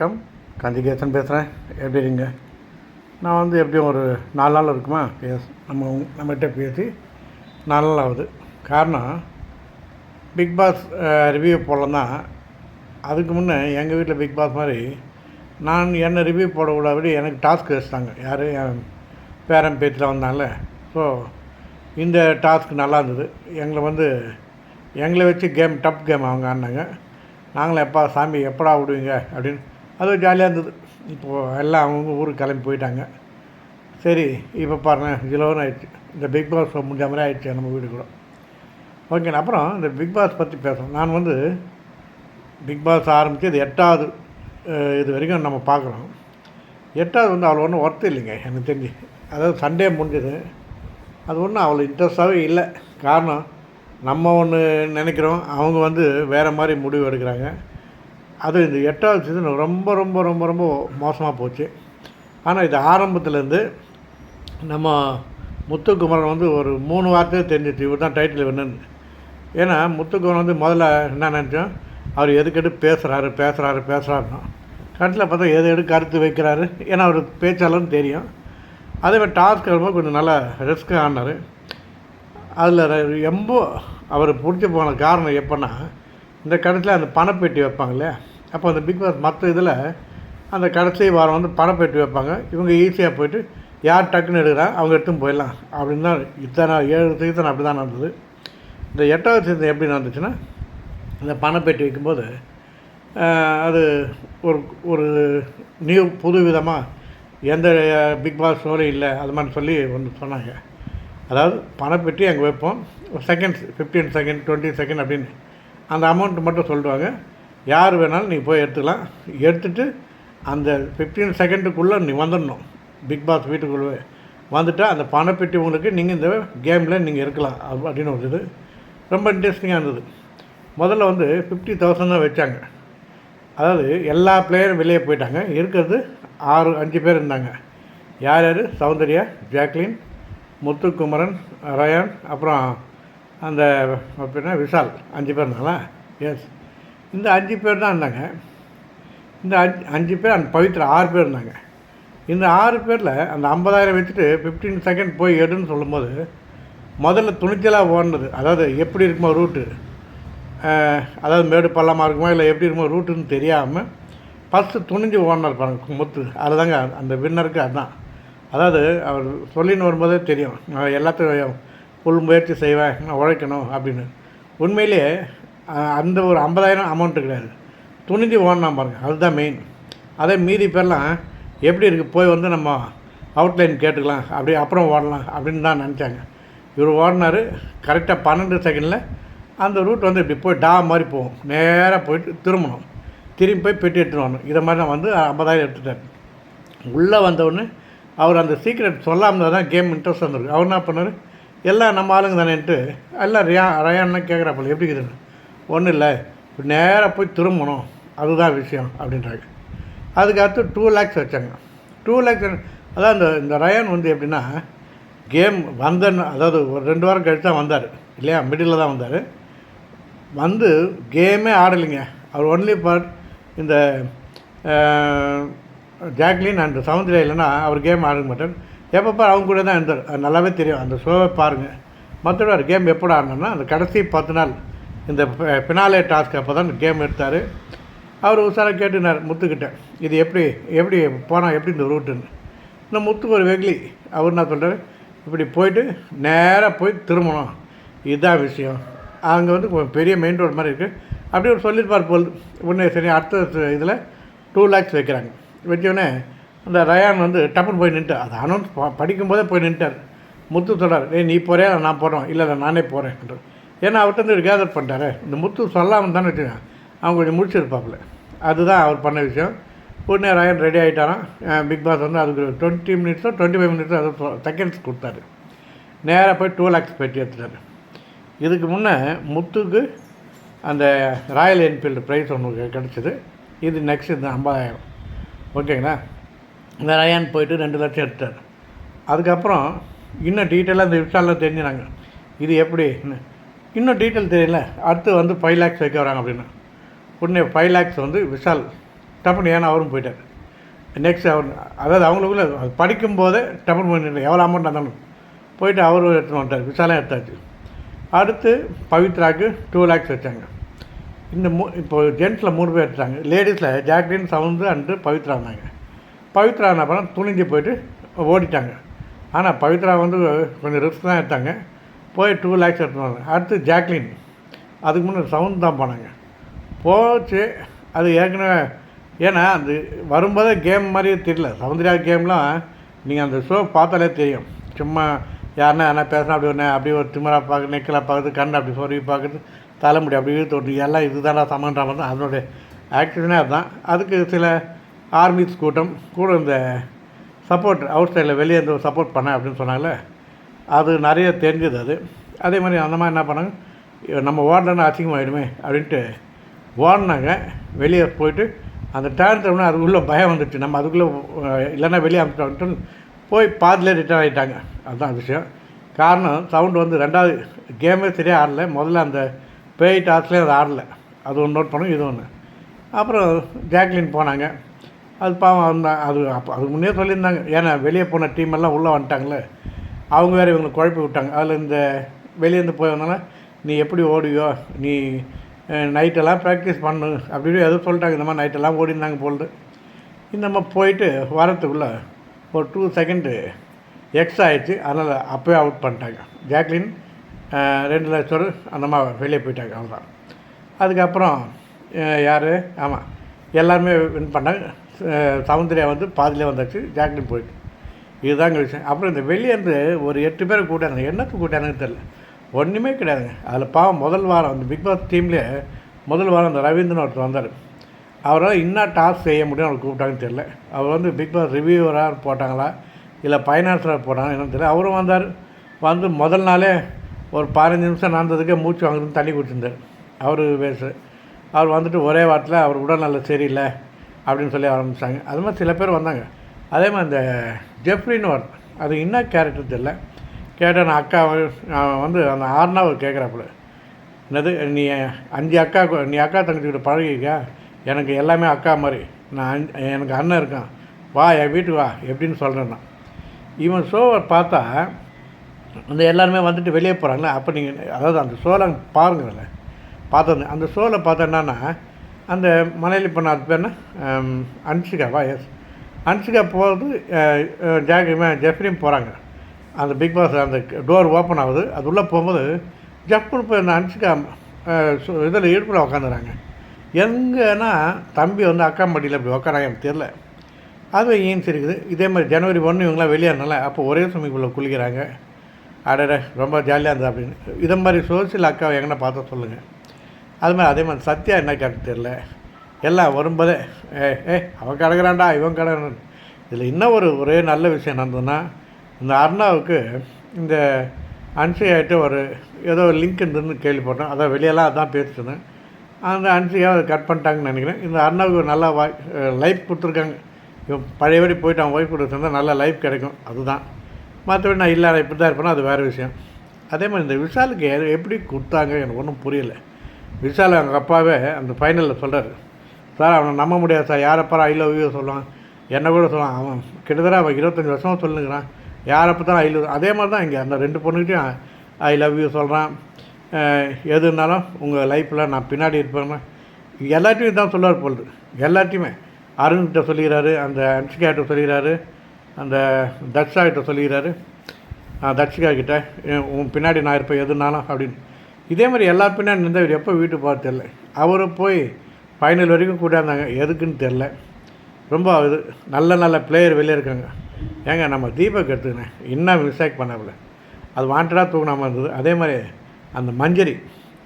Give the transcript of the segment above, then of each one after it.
வணக்கம். கந்திகேசன் பேசுகிறேன் எப்படி இருங்க நான் வந்து எப்படியும் ஒரு நாலு நாள் இருக்குமா? பேச நம்ம நம்மகிட்ட பேசி நாலு நாள் ஆகுது. காரணம் பிக் பாஸ் ரிவ்யூ போடலன்னா அதுக்கு முன்னே எங்கள் வீட்டில் பிக் பாஸ் மாதிரி நான் என்ன ரிவ்யூ போடக்கூடாது எனக்கு டாஸ்க் வச்சுட்டாங்க. யார்? என் பேரன் பேச்சில் வந்தாங்கல்ல ஸோ இந்த டாஸ்க் நல்லா இருந்தது. எங்களை வந்து எங்களை வச்சு கேம் டப் கேம் அவங்க ஆடினாங்க. நாங்களும் எப்பா சாமி எப்படா விடுவீங்க அப்படின்னு அது ஜாலியாக இருந்தது. இப்போது எல்லாம் அவங்கவுங்க ஊருக்கு கிளம்பி போயிட்டாங்க. சரி இப்போ பாருங்க இலவன் ஆயிடுச்சு இந்த பிக் பாஸ் முடிஞ்ச மாதிரி ஆயிடுச்சு நம்ம வீடு கூட. ஓகே அப்புறம் இந்த பிக் பாஸ் பற்றி பேசுகிறோம் நான் வந்து பிக் பாஸ் ஆரம்பித்து இது எட்டாவது இது வரைக்கும் நம்ம பார்க்குறோம். எட்டாவது வந்து அவ்வளோ ஒன்றும் ஒர்த்து இல்லைங்க எனக்கு தெரிஞ்சு. அதாவது சண்டே முடிஞ்சது. அது ஒன்றும் அவ்வளோ இன்ட்ரெஸ்டாகவே இல்லை. காரணம் நம்ம ஒன்று நினைக்கிறோம். அவங்க வந்து வேறு மாதிரி முடிவு எடுக்கிறாங்க. அது இந்த எட்டாவது சீசன் ரொம்ப ரொம்ப ரொம்ப ரொம்ப மோசமாக போச்சு. ஆனால் இது ஆரம்பத்துலேருந்து நம்ம முத்துக்குமரன் வந்து ஒரு மூணு வார்த்தையே தெரிஞ்சிச்சு இவர் தான் டைட்டில் வின்னு ஏன்னா முத்துக்குமரன் வந்து முதல்ல என்ன நினச்சோம்? அவர் எதுக்கெடு பேசுகிறாரு பேசுகிறாரு பேசுகிறாருன்னா கட்டில் பார்த்தா எது எடு கருத்து வைக்கிறாரு? ஏன்னா அவர் பேச்சாளர்னு தெரியும். அதே மாதிரி டாஸ்க் வரும்போது கொஞ்சம் நல்லா ரிஸ்க் ஆனார். அதில் ரொம்ப அவர் பிடிச்சி போன காரணம் எப்போன்னா இந்த கடைசியில் அந்த பணப்பெட்டி வைப்பாங்க இல்லையா? அப்போ அந்த பிக் பாஸ் மற்ற இதில் அந்த கடைசி வாரம் வந்து பணப்பெட்டி வைப்பாங்க. இவங்க ஈஸியாக போயிட்டு யார் டக்குன்னு எடுக்கிறா அவங்க எடுத்துன்னு போயிடலாம். அப்படின்னு தான் இத்தனை ஏழு சீசன் அப்படி தான் நடந்தது. இந்த எட்டாவது சீசன் எப்படி நடந்துச்சுன்னா இந்த பணப்பெட்டி வைக்கும்போது அது ஒரு ஒரு நியூ புது விதமாக எந்த பிக் பாஸ் ஷோலையும் இல்லை அது மாதிரி சொல்லி ஒன்று சொன்னாங்க. அதாவது பணப்பெட்டி அங்கே வைப்போம். Seconds fifteen second twenty second அப்படின்னு அந்த அமௌண்ட் மட்டும் சொல்லிடுவாங்க யார் வேணாலும் நீ போய் எடுத்துக்கலாம். எடுத்துட்டு அந்த ஃபிஃப்டீன் செகண்டுக்குள்ளே நீ வந்துடணும். பிக் பாஸ் வீட்டுக்குள்ளே. வந்துட்டா அந்த பணப்பெட்டி உங்களுக்கு நீங்கள் இந்த கேமில் நீங்கள் இருக்கலாம். அப்படின்னு ஒரு இது. ரொம்ப இன்ட்ரெஸ்டிங்காக இருந்தது. முதல்ல வந்து ஃபிஃப்டி தௌசண்ட் தான் வச்சாங்க. அதாவது எல்லா பிளேயரும் வெளியே போயிட்டாங்க. இருக்கிறது ஆறு அஞ்சு பேர் இருந்தாங்க. யார் யார்? சௌந்தர்யா ஜாக்லின் முத்துக்குமரன் ரயான் அப்புறம் அந்த அப்படின்னா விஷால். அஞ்சு பேர் இருந்தாங்களா? எஸ் இந்த அஞ்சு பேர் தான் இருந்தாங்க. இந்த அஞ்சு அஞ்சு பேர் அந்த பவித்ரா ஆறு பேர் இருந்தாங்க. இந்த ஆறு பேரில் அந்த ஐம்பதாயிரம் வச்சுட்டு ஃபிஃப்டீன் செகண்ட் போய் எடுன்னு சொல்லும்போது முதல்ல துணிச்சலாக ஓடினது. அதாவது எப்படி இருக்குமோ ரூட்டு. அதாவது மேடு பள்ளமாக இருக்குமா இல்லை எப்படி இருக்குமோ ரூட்டுன்னு தெரியாமல் ஃபஸ்ட்டு துணிஞ்சு ஓடினார் பாருங்க முத்து. அதுதாங்க அந்த வின்னருக்கு அதுதான் அதாவது அவர் சொல்லின்னு வரும்போதே தெரியும். நான் எல்லாத்தையும் உள் முயற்சி செய்வேன் நான் உழைக்கணும் அப்படின்னு. உண்மையிலேயே அந்த ஒரு ஐம்பதாயிரம் அமௌண்ட்டு கிடையாது. துணிஞ்சு ஓடினா பாருங்கள் அதுதான் மெயின் அதே மீதி பேர்லாம் எப்படி இருக்குது போய் வந்து நம்ம அவுட்லைன் கேட்டுக்கலாம் அப்படி அப்புறம் ஓடலாம் அப்படின்னு தான் நினச்சாங்க. இவர் ஓடினார் கரெக்டாக பன்னெண்டு செகண்டில் அந்த ரூட் வந்து இப்படி போய் டா மாதிரி போகும். நேராக போயிட்டு திரும்பணும். திரும்பி போய் பெட்டி எடுத்துகிட்டு வரணும். இதை மாதிரி நான் வந்து ஐம்பதாயிரம் எடுத்துட்டார். உள்ளே வந்தவுடனே அவர் அந்த சீக்ரெட் சொல்லாமல் தான் கேம் இன்ட்ரெஸ்ட் வந்திருக்கு. அவர் என்ன பண்ணார்? எல்லாம் நம்ம ஆளுங்க தானேன்ட்டு எல்லாம் ரியா ரயான்னா கேட்குறாப்பில் எப்படி இருக்குதுன்னு ஒன்றும் இல்லை. நேராக போய் திரும்பணும். அதுதான் விஷயம் அப்படின்றாங்க. அதுக்கடுத்து டூ லேக்ஸ் வச்சாங்க. டூ லேக்ஸ் அதான் இந்த இந்த ரயான் வந்து எப்படின்னா கேம் வந்தன்னு அதாவது ஒரு ரெண்டு வாரம் கழித்து தான் வந்தார். இல்லையா? மிடில் தான் வந்தார். வந்து கேமே ஆடலைங்க. அவர் ஒன்லி பார்ட் இந்த ஜாக்லின் அண்ட் சவுந்தர்யா இல்லைன்னா அவர் கேம் ஆட மாட்டார். எப்பப்போ அவங்க கூட தான் இருந்தார். நல்லாவே தெரியும். அந்த ஷோவை பாருங்கள் மற்றபடி அவர் கேம் எப்போ ஆடணும்னா அந்த கடைசி பத்து நாள் இந்த பினாலே டாஸ்க் அப்போ தான் கேம் எடுத்தார். அவர் உசாராக கேட்டுனார் முத்துக்கிட்ட இது எப்படி எப்படி போனால் எப்படி இந்த ரூட்டுன்னு இந்த முத்துக்கு ஒரு வெகுலி அவர் என்ன சொல்கிறார் இப்படி போயிட்டு நேராக போய் திரும்பணும். இதுதான் விஷயம். அங்கே வந்து கொஞ்சம் பெரிய மெயின் ரோடு மாதிரி இருக்குது அப்படியே ஒரு சொல்லியிருப்பார் போல் உடனே சரி அடுத்த இதில் டூ லேக்ஸ் வைக்கிறாங்க. வச்சோடனே அந்த ரயான் வந்து டப்புன்னு போய் நின்ட்டார் அது அனௌன்ஸ் படிக்கும்போதே போய் நின்ட்டார் முத்து சொல்கிறார் ஏய் நீ போகிறே நான் போகிறோம் இல்லை இல்லை நானே போகிறேன் ஏன்னா அவர்கிட்ட வந்து கேதர் பண்ணிட்டாரு. இந்த முத்து சொல்லாமல் தானே வச்சுக்கோங்க அவங்க கொஞ்சம் முடிச்சிருப்பாப்புல. அதுதான் அவர் பண்ண விஷயம். உடனே ராயன் ரெடி ஆகிட்டாரான் பிக் பாஸ் வந்து அதுக்கு டுவெண்ட்டி மினிட்ஸோ டுவெண்ட்டி ஃபைவ் மினிட்ஸோ அது செகண்ட்ஸ் கொடுத்தாரு. நேராக போய் டூ லேக்ஸ் பெட்டி எடுத்துட்டாரு. இதுக்கு முன்னே முத்துக்கு அந்த ராயல் என்ஃபீல்டு ப்ரைஸ் ஒன்று கிடச்சிது. இது நெக்ஸ்ட் இந்த ஐம்பதாயிரம். ஓகேங்களா? இந்த ரயான் போயிட்டு ரெண்டு லட்சம் எடுத்தார் அதுக்கப்புறம் இன்னும் டீட்டெயிலாக இந்த விஷயம்லாம் தெரிஞ்சுனாங்க. இது எப்படி? இன்னும் டீட்டெயில் தெரியல. அடுத்து வந்து ஃபைவ் லேக்ஸ் வைக்க வராங்க அப்படின்னு. உடனே ஃபைவ் லேக்ஸ் வந்து விஷால் டப்புன்னு ஏன்னா அவரும் போயிட்டார். நெக்ஸ்ட் அவர் அதாவது அவங்களுக்குள்ள அது படிக்கும்போதே டப்புன்னு பண்ணி எவ்வளோ அமௌண்ட் இருந்தாலும். போயிட்டு அவரும் எடுத்துன்னு வந்துட்டார். விசாலம் எடுத்தாச்சு. அடுத்து பவித்ராக்கு டூ லேக்ஸ் வச்சாங்க. இந்த மூ இப்போ ஜென்ஸில் மூணு பேர் எடுத்தாங்க லேடிஸில் ஜாக்லின் சவுந்து அண்டு பவித்ரா இருந்தாங்க. பவித்ரா என்ன பண்ணால் துணிஞ்சு போயிட்டு ஓடிட்டாங்க. ஆனால் பவித்ரா வந்து கொஞ்சம் ரிஸ்க் தான் எடுத்தாங்க. போய் டூ லேக்ஸ் எடுத்துனாங்க அடுத்து ஜாக்லின் அதுக்கு முன்னே சவுண்ட் தான் போனாங்க. போச்சு. அது ஏற்கனவே ஏன்னா அந்த வரும்போதே கேம் மாதிரியே தெரியல. சவுந்தர்யா கேம்லாம் நீங்கள் அந்த ஷோ பார்த்தாலே தெரியும். சும்மா யாருன்னா என்ன பேசுனா அப்படி ஒன்று அப்படி ஒரு திமரா பார்க்குறது நெக்கலாக பார்க்குறது கண் அப்படி சொருவி பார்க்குறது தலைமுடி அப்படி இழுத்து விட்டு எல்லாம் இதுதான்டா சமன்ற மாதிரி தான். அதனுடைய ஆக்டிவ்னே அதுதான். அதுக்கு சில ஆர்மிஸ் கூட்டம் கூட இந்த சப்போர்ட் அவுட் சைடில் வெளியே இருந்து சப்போர்ட் பண்ண அப்படின்னு சொன்னாங்களே அது நிறைய தெரிஞ்சது அது. அதே மாதிரி அந்த மாதிரி என்ன பண்ணாங்க நம்ம ஓடலன்னா அசிங்கமாயிடுமே அப்படின்ட்டு ஓடினாங்க வெளியே போயிட்டு அந்த டேர்ன் அதுக்குள்ளே பயம் வந்துடுச்சு நம்ம அதுக்குள்ளே இல்லைன்னா வெளியே அனுப்பிட்டோம் போய் பாதிலே ரிட்டர்ன் ஆகிட்டாங்க அதுதான் விஷயம். காரணம் சவுண்டு வந்து ரெண்டாவது கேமே சரியாக ஆடலை. முதல்ல அந்த பேய் டாஸ்லேயும் அது ஆடலை. அது ஒன்று நோட் பண்ணும் இது ஒன்று அப்புறம் ஜாக்லின் போனாங்க. அது பாவம் அந்த அது அப்போ அதுக்கு முன்னே சொல்லியிருந்தாங்க. ஏன்னா வெளியே போன டீம் எல்லாம் உள்ளே வந்துட்டாங்களே அவங்க வேறு இவங்களை குழப்பி விட்டாங்க. அதில் இந்த வெளியேருந்து போய் நீ எப்படி ஓடுவியோ நீ நைட்டெல்லாம் ப்ராக்டிஸ் பண்ணு அப்படின்னு எதுவும் சொல்லிட்டாங்க. இந்த மாதிரி நைட்டெல்லாம் ஓடினாங்க போல்டு இந்த மாதிரி போயிட்டு வரத்துக்குள்ளே ஒரு டூ செகண்டு எக்ஸ்ட்ரா ஆயிடுச்சு. அதனால் அப்போயே அவுட் பண்ணிட்டாங்க. ஜாக்லின் ரெண்டு லட்சம் அந்த மாதிரி வெளியே போயிட்டாங்க. அவ்வளோதான் அதுக்கப்புறம் யார்? ஆமாம் எல்லாருமே வின் பண்ணாங்க சவுந்தர்யா வந்து பாதியிலே வந்தாச்சு. ஜாக்லின் போயிட்டு. இதுதாங்க விஷயம். அப்புறம் இந்த வெளியேருந்து ஒரு எட்டு பேரை கூட்டாங்க என்னத்துக்கு கூட்டானுங்கன்னு தெரில ஒன்றுமே கிடையாதுங்க. அதில் பாவம் முதல் வாரம் அந்த பிக் பாஸ் டீம்லேயே முதல் வாரம் அந்த ரவீந்திரன் ஒருத்தர் வந்தார். அவரால் என்ன டாஸ்க் செய்ய முடியும் அவர் கூப்பிட்டாங்கன்னு தெரில அவர் வந்து பிக் பாஸ் ரிவ்யூவராக போட்டாங்களா? இல்லை ஃபைனான்ஸராக போட்டாங்களா? என்னன்னு தெரியல. அவரும் வந்தார். வந்து முதல் நாளே ஒரு பதினஞ்சு நிமிஷம் நடந்ததுக்கே மூச்சு வாங்குறதுன்னு தண்ணி குடிச்சிருந்தார். அவர் பேசு. அவர் வந்துட்டு ஒரே வாரத்தில் அவர் உடல்நல சரியில்லை அப்படின்னு சொல்லி ஆரம்பித்தாங்க அது மாதிரி சில பேர் வந்தாங்க. அதே மாதிரி இந்த ஜெஃப்ரின்னு ஒரு அது என்ன கேரக்டர் தெரியல. கேட்டால் நான் அக்கா வந்து- நான் வந்து அந்த ஆறுனாவை கேட்குறாப்புல. என்னது நீ அஞ்சு அக்கா நீ அக்கா தங்கச்சிக்கிட்ட பழகிக்க எனக்கு எல்லாமே அக்கா மாதிரி. நான் எனக்கு அண்ணன் இருக்கான். வா என் வீட்டுக்கு வா எப்படின்னு சொல்கிறேன் நான் இவன் ஷோவை பார்த்தா அந்த எல்லாருமே வந்துட்டு வெளியே போகிறாங்களே அப்போ நீங்கள் அதாவது அந்த ஷோவில் பாருங்கள்ல பார்த்தது அந்த ஷோவில் பார்த்தா என்னன்னா அந்த மலையில் பொண்ணு அது பேர் என்ன? அனுப்பிச்சிக்கா வா எஸ். அன்ஷிகா போகிறது ஜாக் ஜெஃப்ரியும் போகிறாங்க அந்த பிக் பாஸ் அந்த டோர் ஓப்பன் ஆகுது. அது உள்ளே போகும்போது ஜப்புன்னு போய் அந்த அன்ஷிகா இதில் இடுப்பில் உக்காந்துறாங்க. எங்கன்னா தம்பி வந்து அக்கா மடியில் இப்படி உக்காராங்க எனக்கு தெரில அது ஏன் இருக்குது. இதே மாதிரி ஜனவரி ஒன்று இவங்களாம் வெளியேறனால அப்போ ஒரே சமயக்குள்ளே குளிக்கிறாங்க. அடட ரொம்ப ஜாலியாக இருந்தது அப்படின்னு. இதை மாதிரி சோசியல் அக்காவை எங்கன்னா பார்த்தா சொல்லுங்கள் அது மாதிரி அதே மாதிரி சத்யா என்ன கேட்டு தெரில எல்லாம் வரும்போதே ஏ ஏ அவன் கிடக்குறான்டா இவன் கிடக்குறான். இதில் இன்னும் ஒரு ஒரே நல்ல விஷயம் நடந்ததுன்னா இந்த அர்ணாவுக்கு இந்த அன்சியாகிட்ட ஒரு ஏதோ லிங்க் இருந்துன்னு கேள்விப்பட்டேன் அதான் வெளியெல்லாம் அதான் பேசினேன் அந்த அன்சியாக அதை கட் பண்ணிட்டாங்கன்னு நினைக்கிறேன். இந்த அர்ணாவுக்கு நல்லா வாய் லைஃப் கொடுத்துருக்காங்க. இவன் பழையபடி போயிட்டு அவன் ஒய்ஃப் கொடுத்துருந்தா நல்ல லைஃப் கிடைக்கும். அதுதான். மற்றபடி நான் இல்லை நான் இப்படி தான் இருப்பேனா அது வேறு விஷயம். அதே மாதிரி இந்த விஷாலுக்கு எப்படி கொடுத்தாங்க எனக்கு ஒன்றும் புரியலை. விஷால் அவங்க அப்பாவே அந்த ஃபைனலில் சொல்கிறார் சார் அவனை நம்ப முடியாது சார். யாரப்பா ஐ லவ் யூ சொல்லுவான். என்னை கூட சொல்லுவான். அவன் கிட்டத்தட்ட அவன் இருபத்தஞ்சி வருஷமாக சொல்லுங்கிறான். யாரப்போ தான் ஐ லவ் அதே மாதிரி தான் இங்கே. அந்த ரெண்டு பொண்ணுக்கிட்டையும் ஐ லவ் யூ சொல்கிறான் எதுனாலும் உங்கள் லைஃப்பில் நான் பின்னாடி இருப்பேன்னா எல்லாத்தையும் தான் சொல்லுவார் போல் எல்லாத்தையுமே அருண்கிட்ட சொல்லிக்கிறாரு அந்த அன்சிகாட்ட சொல்லிக்கிறாரு அந்த தட்சா கிட்ட சொல்லிக்கிறாரு. ஆ, தட்சிகா கிட்ட உன் பின்னாடி நான் இருப்பேன். எதுனாலும் அப்படின்னு. இதே மாதிரி எல்லா பின்னாடி இருந்த இவர் எப்போ வீட்டுக்கு போக தெரில அவரும் போய் ஃபைனல் வரைக்கும் கூட்டாந்தாங்க எதுக்குன்னு தெரில ரொம்ப இது நல்ல நல்ல பிளேயர் வெளியே இருக்காங்க. ஏங்க நம்ம தீபக் எடுத்துக்கினேன் இன்னும் மிஸ்டேக் பண்ணாப்புல அது வாண்டடாக தூங்கினாமல் இருந்தது. அதே மாதிரி அந்த மஞ்சரி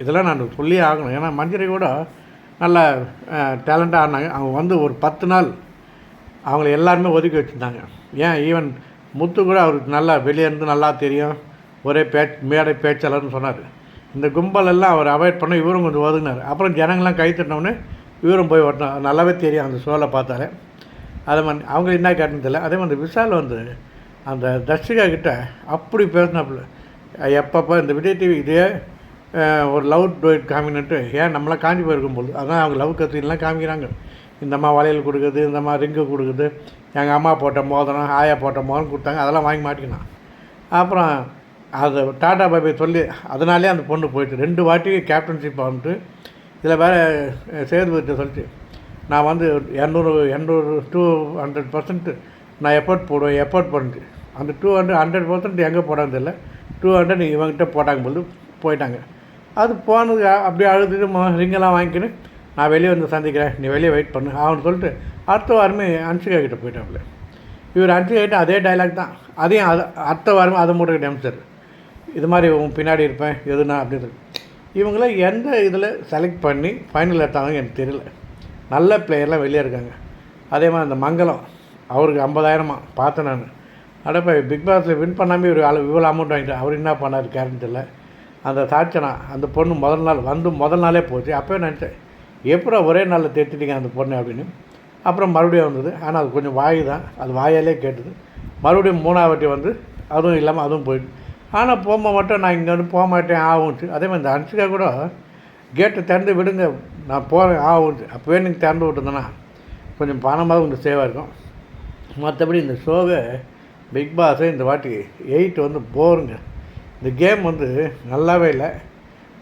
இதெல்லாம் நான் சொல்லியே ஆகணும். ஏன்னா மஞ்சரி கூட நல்ல டேலண்டாக ஆடினாங்க அவங்க வந்து ஒரு பத்து நாள் அவங்கள எல்லாருமே ஒதுக்கி வச்சுருந்தாங்க. ஏன் ஈவன் முத்து கூட அவருக்கு நல்லா வெளியே இருந்து நல்லா தெரியும். ஒரே பேச் மேடை பேச்சாளர்னு சொன்னார். இந்த கும்பல் எல்லாம் அவர் அவாய்ட் பண்ண இவரும் கொஞ்சம் ஒதுங்கினார் அப்புறம் ஜனங்கள்லாம் கை தட்டினோடனே இவரும் போய் ஓட்டினார் நல்லாவே தெரியும் அந்த ஷோவில் பார்த்தாரு அதே மாதிரி அவங்க என்ன கேட்டுன்னு தெரியல. அதே மாதிரி விஷால் வந்து அந்த தர்ஷிகா கிட்ட அப்படி பேசினாப்புல எப்பப்போ இந்த விஜய் டிவி இதே ஒரு லவ் டோயிட் காமினட்டு ஏன் நம்மளாம் காஞ்சி போயிருக்கும் போது அதான் அவங்க லவ் கத்தின்லாம் காமிக்கிறாங்க. இந்த அம்மா வளையல் கொடுக்குது இந்த அம்மா ரிங்கு கொடுக்குது எங்கள் அம்மா போட்ட மோதிரம் ஆயா போட்ட மோதிரம் கொடுத்தாங்க அதெல்லாம் வாங்கி மாட்டிக்கினான். அப்புறம் அது டாடா பாபை சொல்லி அதனாலே அந்த பொண்ணு போயிட்டு ரெண்டு வாட்டி கேப்டன்ஷிப் வந்துட்டு இதில் வேறு சேதுபதிட்ட சொல்லிச்சு நான் வந்து இரநூறு இரநூறு டூ ஹண்ட்ரட் பர்சன்ட் நான் எஃபர்ட் போடுவேன் எஃபர்ட் பண்ணிட்டு. அந்த டூ ஹண்ட்ரட் ஹண்ட்ரட் பர்சன்ட் எங்கே போடாதில்ல டூ ஹண்ட்ரட் இவங்ககிட்ட போட்டாங்க போது போயிட்டாங்க. அது போனது அப்படியே அழுதுட்டு ரிங்கெல்லாம் வாங்கிக்கின்னு நான் வெளியே வந்து சந்திக்கிறேன் நீ வெளியே வெயிட் பண்ணு அவனு சொல்லிட்டு அடுத்த வாரமே அன்சிகா கிட்ட போயிட்டாப்புல. இவர் அன்சிகா அதே டைலாக் தான். அதையும் அது அடுத்த வாரமே அதை மட்டும் டெம்ஸ்டர் இது மாதிரி உன் பின்னாடி இருப்பேன் எதுனா அப்படின்னு சொல்லி. இவங்கள எந்த இதில் செலக்ட் பண்ணி ஃபைனல் எடுத்தாங்க எனக்கு தெரியல. நல்ல பிளேயர்லாம் வெளியே இருக்காங்க. அதே மாதிரி அந்த மங்களம் அவருக்கு ஐம்பதாயிரமா பார்த்தேன் நான். அடப்பா பிக் பாஸில் வின் பண்ணாமல் இவர் அளவு இவ்வளோ அமௌண்ட் வாங்கிட்டு அவர் என்ன பண்ணார் கேரண்ட் இல்லை அந்த சாட்சனா அந்த பொண்ணு முதல் நாள் வந்து முதல் நாளே போச்சு. அப்போயே நினச்சேன் எப்படா ஒரே நாளில் தேர்த்திட்டீங்க அந்த பொண்ணு அப்படின்னு. அப்புறம் மறுபடியும் வந்தது. ஆனால் அது கொஞ்சம் வாய் தான். அது வாயாலே கேட்டது. மறுபடியும் மூணாவட்டி வந்து அதுவும் இல்லாமல் அதுவும் போயிட்டு ஆனால் போகும்போது மட்டும் நான் இங்கே வந்து போக மாட்டேன் ஆகும்ச்சு அதே மாதிரி இந்த அன்சிகா கூட கேட்டை திறந்து விடுங்க நான் போகிறேன் ஆகும்ச்சு அப்போவே நீங்கள் திறந்து விட்டுருந்தேன்னா கொஞ்சம் பணமாக கொஞ்சம் சேவாக இருக்கும். மற்றபடி இந்த ஷோவை பிக் பாஸை இந்த வாட்டி எயிட் வந்து போருங்க. இந்த கேம் வந்து நல்லாவே இல்லை.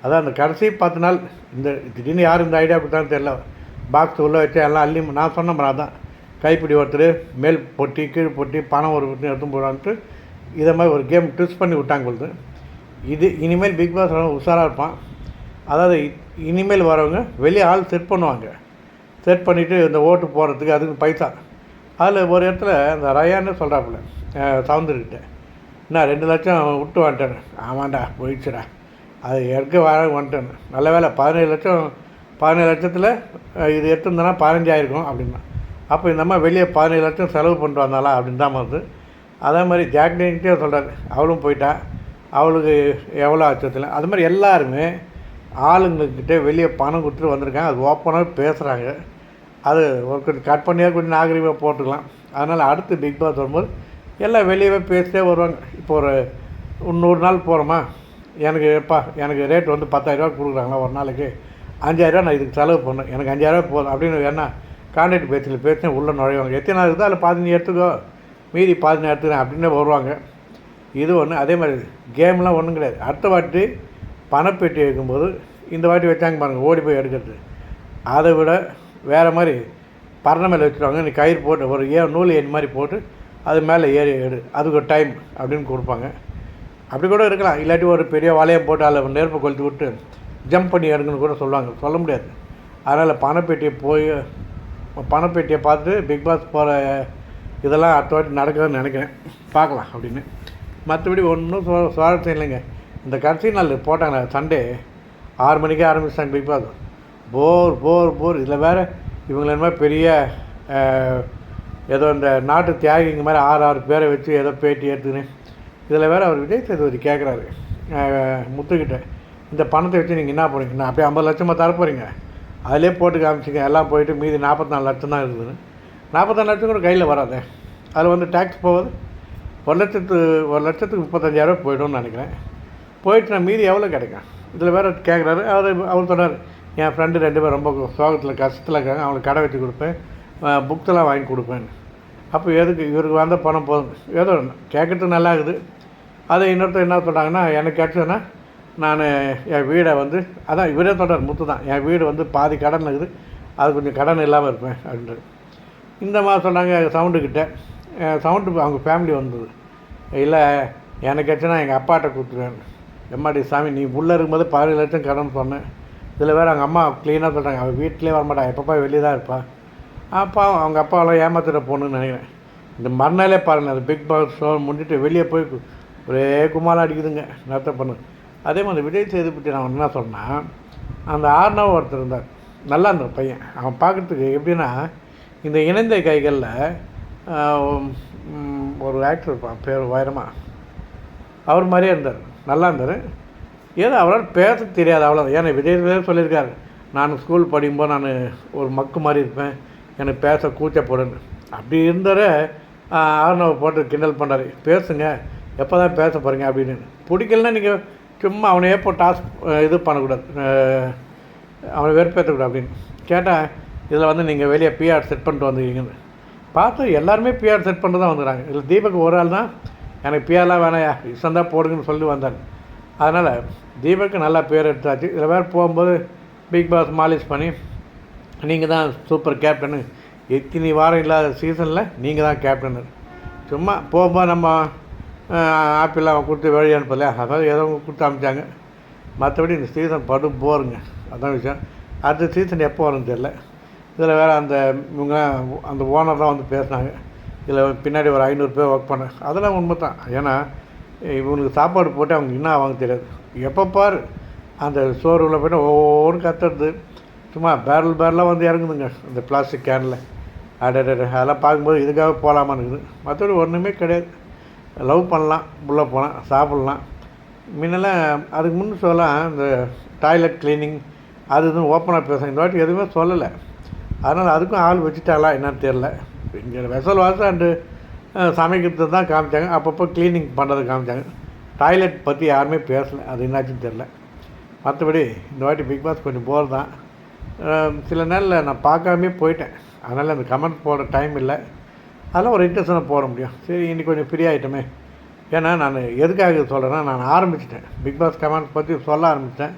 அதான் அந்த கடைசி பத்து நாள் இந்த திடீர்னு யார் இந்த ஐடியா கொடுத்தான்னு தெரியல. பாக்ஸ் உள்ளே வச்சு எல்லாம் அள்ளி நான் சொன்ன மாதிரி தான் கைப்பிடி ஒருத்தர் மேல் பொட்டி கீழ் பொட்டி பணம் ஒரு பொட்டி எடுத்து போகிறான்ட்டு இதை மாதிரி ஒரு கேம் ட்விஸ்ட் பண்ணி விட்டாங்க பொழுது இது இனிமேல் பிக் பாஸ் உஷாராக இருப்பான். அதாவது இ- இனிமேல் வரவங்க வெளியே ஆள் செட் பண்ணுவாங்க. செட் பண்ணிவிட்டு இந்த ஓட்டு போடுறதுக்கு அதுக்கு பைசா. அதில் ஒரு இடத்துல அந்த ரயான்னு சொல்கிறாப்புல சவுந்தர்கிட்ட என்ன ரெண்டு லட்சம் விட்டு வந்துட்டேன். ஆமாண்டா போயிடுச்சுடா. அது எடுக்க வர வந்துட்டேன். நல்ல வேலை பதினேழு லட்சம் பதினேழு லட்சத்தில் இது எடுத்துருந்தேன்னா பதினஞ்சாயிருக்கும் அப்படின்னா. அப்போ இந்த மாதிரி வெளியே பதினேழு லட்சம் செலவு பண்ணிட்டு வந்தாளா அப்படின்னு தான் வந்து அதே மாதிரி ஜாக்லின்கிட்டே சொல்கிறாரு அவளும் போயிட்டா. அவளுக்கு எவ்வளோ ஆச்சத்தில் அது மாதிரி எல்லாருமே ஆளுங்கக்கிட்டே வெளியே பணம் கொடுத்துட்டு வந்திருக்காங்க. அது ஓப்பனாக பேசுகிறாங்க அது ஒரு கொஞ்சம் கட் பண்ணியாக கொஞ்சம் நாகரிகமாக போட்டுக்கலாம். அதனால் அடுத்து பிக் பாஸ் வரும்போது எல்லாம் வெளியவே பேசிட்டே வருவாங்க. இப்போ ஒரு ஒரு நூறு நாள் போகிறோமா எனக்கு எப்பா எனக்கு ரேட் வந்து பத்தாயிரரூவா கொடுக்குறாங்களா ஒரு நாளைக்கு? அஞ்சாயிரரூவா நான் இதுக்கு செலவு பண்ணேன் எனக்கு அஞ்சாயிரரூவா போதும் அப்படின்னு என்ன கான்ட்ராக்ட் பேச்சில் பேசினேன் உள்ளே நுழைவாங்க. எத்தனை நாள் இருக்குதோ அதில் பாதி நீ எடுத்துக்கோ. மீதி பாதி நேரத்துக்கு அப்படின்னு வருவாங்க. இது ஒன்று அதே மாதிரி கேம்லாம் ஒன்றும் கிடையாது. அடுத்த வாட்டி பணப்பெட்டி வைக்கும்போது இந்த வாட்டி வச்சாங்க பாருங்கள் ஓடி போய் எடுக்கிறது. அதை விட வேறு மாதிரி பரண மேலே வச்சுருவாங்க. நீ கயிறு போட்டு ஒரு ஏ நூல் எண் மாதிரி போட்டு அது மேலே ஏறி எடு. அதுக்கு ஒரு டைம் அப்படின்னு கொடுப்பாங்க. அப்படி கூட இருக்கலாம். இல்லாட்டி ஒரு பெரிய வளையம் போட்டு அதில் நெருப்பு கொளுத்தி விட்டு ஜம்ப் பண்ணி எடுங்கன்னு கூட சொல்லுவாங்க. சொல்ல முடியாது. அதனால் பணப்பெட்டியை போய் பணப்பெட்டியை பார்த்து பிக் பாஸ் போகிற இதெல்லாம் அடுத்த வாட்டி நடக்குதுன்னு நினைக்கிறேன். பார்க்கலாம் அப்படின்னு. மற்றபடி ஒன்றும் சுவா சுவாரஸ்யம் இல்லைங்க. இந்த கடைசி நாள் போட்டாங்க சண்டே. ஆறு மணிக்கே ஆரம்பிச்சிட்டாங்க பிக் பாஸ். போர் போர் போர். இதில் வேறு இவங்கள என்ன பெரிய ஏதோ இந்த நாட்டு தியாகிங்க மாதிரி ஆறு ஆறு பேரை வச்சு ஏதோ பேட்டி எடுத்துன்னு. இதில் வேறு அவர் விஜய் சேதுபதி கேட்குறாரு முத்துக்கிட்ட இந்த பணத்தை வச்சு நீங்கள் என்ன பண்ணுறீங்க நான் அப்படியே ஐம்பது லட்சமாக தரப்போகிறீங்க அதிலே போட்டு காமிச்சிங்க. எல்லாம் போயிட்டு மீதி நாற்பத்தி நாலு லட்சம் தான் இருக்குதுன்னு. நாற்பத்தாறு லட்சம் கூட கையில் வராது. அதில் வந்து டேக்ஸ் போகுது. ஒரு லட்சத்து ஒரு லட்சத்துக்கு முப்பத்தஞ்சாயிரம் போய்டும்னு நினைக்கிறேன். போயிட்டு நான் மீதி எவ்வளோ கிடைக்கும்? இதில் வேறு கேட்குறாரு அவர் அவர் சொன்னார் என் ஃப்ரெண்டு ரெண்டு பேரும் ரொம்ப சோகத்தில் கஷ்டத்தில் இருக்காங்க. அவங்களுக்கு கடை வச்சு கொடுப்பேன். புக்ஸெல்லாம் வாங்கி கொடுப்பேன். அப்போ எதுக்கு? இவருக்கு வந்த பணம் போதும். ஏதோ கேட்குறது நல்லா இருக்குது. அதை இன்னொருத்தர் என்ன சொல்கிறாங்கன்னா எனக்கு கிடச்சதுன்னா நான் என் வீடை வந்து அதான் இவரே சொல்கிறார் முத்து தான். என் வீடு வந்து பாதி கடன் இருக்குது. அது கொஞ்சம் கடன் இல்லாமல் இருப்பேன். அப்படின்றது இந்த மாதிரி சொன்னாங்க சவுண்டுக்கிட்ட சவுண்டு அவங்க ஃபேமிலி வந்தது. இல்லை எனக்கு ஆச்சுன்னா எங்கள் அப்பாட்ட கொடுத்துருவேன் எம்மாடி சாமி நீ உள்ளே இருக்கும்போது பதினேழு லட்சம் கடன் சொன்னேன் இதில் வேறு அவங்க அம்மா க்ளீனாக சொல்கிறாங்க அவள் வீட்டிலே வரமாட்டா. எப்பப்பா வெளியே தான் இருப்பா. அப்பா அவங்க அப்பாவெல்லாம் ஏமாத்திட போகணுன்னு நினைக்கிறேன். இந்த மறுநாளே பாருங்கள் அது பிக் பாஸ் ஷோ முடிஞ்சிட்டு வெளியே போய் ஒரே குமாரம் அடிக்குதுங்க. நடத்த பண்ணு. அதே மாதிரி விஜய் சேதுபதி நான் என்ன சொன்னால் அந்த ஆர்னவ் ஒருத்தர் இருந்தார். நல்லா இருந்தார் பையன். அவன் பார்க்குறதுக்கு எப்படின்னா இந்த இணைந்த கைகளில் ஒரு ஆக்டர் இருப்பான் பேர் வைரமா. அவர் மாதிரியே இருந்தார். நல்லா இருந்தார். ஏதோ அவரால் பேச தெரியாது அவ்வளோ ஏன்னா விஜய் சொல்லியிருக்காரு. நான் ஸ்கூல் படிக்கும்போது நான் ஒரு மக்கு மாதிரி இருப்பேன். எனக்கு பேச கூச்சப்படுன்னு அப்படி இருந்தார் ஆர்னவை போட்டு கிண்டல் பண்ணுறாரு பேசுங்க. எப்போ தான் பேச போகிறீங்க அப்படின்னு. பிடிக்கலன்னா நீங்கள் சும்மா அவனையே இப்போ டாஸ்க் இது பண்ணக்கூடாது. அவனை வெறுப்பேற்றக்கூடாது அப்படின்னு. கேட்டால் இதில் வந்து நீங்கள் வெளியே பிஆர் செட் பண்ணிட்டு வந்துருக்கீங்கன்னு பார்த்து எல்லாருமே பிஆர் செட் பண்ணிட்டு தான் வந்துடுறாங்க. இதில் தீபக் ஒரு ஆள் தான். எனக்கு பிஆர்லாம் வேணாயா இசந்தா போடுங்கன்னு சொல்லி வந்தார். அதனால் தீபக்கு நல்லா பேர் எடுத்தாச்சு. இதில் வேறு போகும்போது பிக் பாஸ் மாலிஷ் பண்ணி நீங்கள் தான் சூப்பர் கேப்டனு எத்தனை வாரம் இல்லாத சீசனில் நீங்கள் தான் கேப்டனு சும்மா போகும்போது நம்ம ஆப்பிள்லாம் கொடுத்து வழி அனுப்பலையா? அதாவது ஏதோ கொடுத்து அனுப்பிச்சாங்க. மற்றபடி இந்த சீசன் படு போருங்க. அதான் விஷயம். அடுத்த சீசன் எப்போ வரும்னு தெரில இதில் வேறு அந்த இவங்க அந்த ஓனர் தான் வந்து பேசினாங்க. இதில் பின்னாடி ஒரு ஐநூறு பேர் ஒர்க் பண்ண அதெல்லாம் உண்மை தான். ஏன்னா இவங்களுக்கு சாப்பாடு போட்டு அவங்க என்ன ஆவாங்க தெரியாது. எப்போ பார் அந்த ஷோரூமில் போய்ட்டு ஒவ்வொரு கத்துறது. சும்மா பேரல் பேரலாக வந்து இறங்குதுங்க இந்த பிளாஸ்டிக் கேனில் அடடட அதெல்லாம் பார்க்கும்போது இதுக்காக போகலாமான்னு இருக்குது. மற்றபடி ஒன்றுமே கிடையாது. லவ் பண்ணலாம் உள்ளே போகலாம் சாப்பிட்லாம். முன்னெல்லாம் அதுக்கு முன்னே சொல்லலாம் இந்த டாய்லெட் க்ளீனிங் அது இதுவும் ஓப்பனாக பேசுகிறேன் இந்த வாட்டி எதுவுமே சொல்லலை. அதனால் அதுக்கும் ஆள் வச்சுட்டாளா என்னன்னு தெரில இங்கே வெசல் வாசல் அண்டு சமைக்கிறது தான் காமிச்சாங்க. அப்பப்போ க்ளீனிங் பண்ணுறது காமிச்சாங்க. டாய்லெட் பற்றி யாருமே பேசலை. அது என்னாச்சுன்னு தெரில மற்றபடி இந்த வாட்டி பிக் பாஸ் கொஞ்சம் போர் தான். சில நாளில் நான் பார்க்காமே போயிட்டேன். அதனால் அந்த கமெண்ட் போட டைம் இல்லை. அதெல்லாம் ஒரு இன்ட்ரெஸ்டாக போட முடியும். சரி இன்றைக்கி கொஞ்சம் ஃப்ரீ ஆகிட்டோமே ஏன்னா நான் எதுக்காக சொல்கிறேன்னா நான் ஆரம்பிச்சிட்டேன். பிக் பாஸ் கமெண்ட் பற்றி சொல்ல ஆரம்பித்தேன்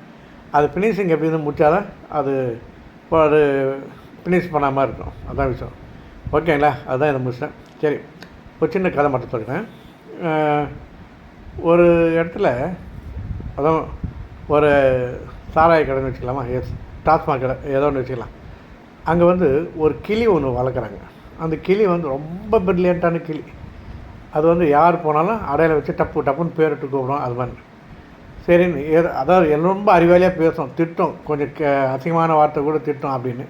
அது ஃபினிஷிங் எப்படி இருந்து முடித்தாதான் அது ஒரு ஃபினிஷ் பண்ணாமல் இருக்கும். அதான் விஷயம். ஓகேங்களா? அதுதான் இந்த முடிச்சேன் சரி. ஒரு சின்ன கதை மட்டும் சொல்கிறேன் ஒரு இடத்துல அதான் ஒரு சாராய கடைன்னு வச்சுக்கலாமா? எஸ் டாஸ்மாக் கடை ஏதோ ஒன்று வச்சுக்கலாம். அங்கே வந்து ஒரு கிளி ஒன்று வளர்க்குறாங்க. அந்த கிளி வந்து ரொம்ப பிரில்லியண்ட்டான கிளி. அது வந்து யார் போனாலும் அடையில் வச்சு டப்பு டப்புன்னு பேரிட்டு கூப்பிடும். அது மாதிரி. சரின்னு ஏதோ அதாவது ரொம்ப அறிவாளியாக பேசும் திட்டம். கொஞ்சம் க அசிங்கமான வார்த்தை கூட திட்டம் அப்படின்னு.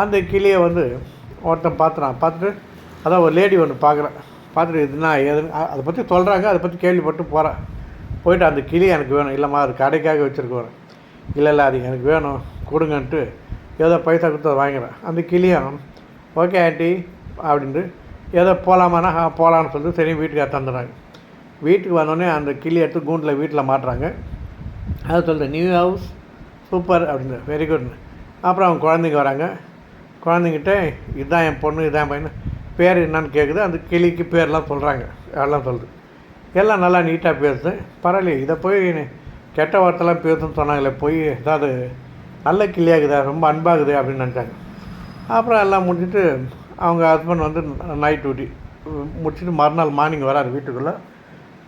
அந்த கிளியை வந்து ஒருத்தன் பார்த்துறான். பார்த்துட்டு அதான் ஒரு லேடி ஒன்று பார்க்குறேன். பார்த்துட்டு இதுனா ஏதுன்னு அதை பற்றி சொல்கிறாங்க அதை பற்றி கேள்விப்பட்டு போகிறேன் போயிட்டு அந்த கிளி எனக்கு வேணும். இல்லைம்மா அது கடைக்காக வச்சுருக்கோம். இல்லை இல்லை அது எனக்கு வேணும். கொடுங்கன்ட்டு ஏதோ பைசா கொடுத்து அதை வாங்கிறேன் அந்த கிளியும் ஓகே ஆண்டி அப்படின்ட்டு ஏதோ போகலாமானா போகலான்னு சொல்லிட்டு சரி வீட்டுக்கு தந்துடுறாங்க வீட்டுக்கு வந்தோடனே அந்த கிளி எடுத்து கூண்டில் வீட்டில் மாட்டுறாங்க. அதை சொல்கிறேன் நியூ ஹவுஸ் சூப்பர் அப்படின்னு வெரி குட் அப்புறம் அவங்க குழந்தைங்க வராங்க. குழந்தைங்கிட்ட இதுதான் என் பொண்ணு இதான் பையன் பேர் என்னன்னு கேட்குது அந்த கிளிக்கு பேர்லாம் சொல்கிறாங்க எல்லாம் சொல்லுது. எல்லாம் நல்லா நீட்டாக பேசுது. பரவாயில்லையே இதை போய் கெட்ட வார்த்தைலாம் பேசுன்னு சொன்னாங்களே போய் ஏதாவது நல்ல கிளியாகுதா? ரொம்ப அன்பாகுது அப்படின்னு நினச்சாங்க. அப்புறம் எல்லாம் முடிச்சுட்டு அவங்க ஹஸ்பண்ட் வந்து நைட் டியூட்டி முடிச்சுட்டு மறுநாள் மார்னிங் வராரு வீட்டுக்குள்ளே.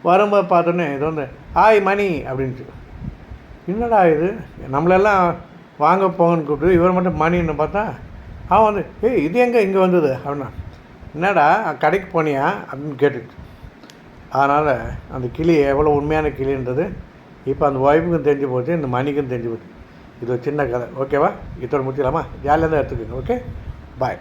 வரும்போது பார்த்தோன்னே இது வந்து ஆய் மணி அப்படின்ட்டு என்னடா இது? நம்மளெல்லாம் வாங்க போங்கன்னு கூப்பிட்டு இவர் மட்டும் மணின்னு பார்த்தா அவன் வந்து ஏய் இது எங்கே இங்கே வந்தது? அப்படின்னா என்னடா கடைக்கு போனியா? அப்படின்னு கேட்டுச்சு அதனால் அந்த கிளி எவ்வளோ உண்மையான கிளின்றது இப்போ அந்த ஒய்ஃபுக்கும் தெரிஞ்சு போச்சு இந்த மணிக்கும் தெரிஞ்சு போச்சு. இது ஒரு சின்ன கதை. ஓகேவா? இதோட முடிச்சிடலாமா? ஜாலியாக தான் எடுத்துக்கோங்க. ஓகே? பாய்.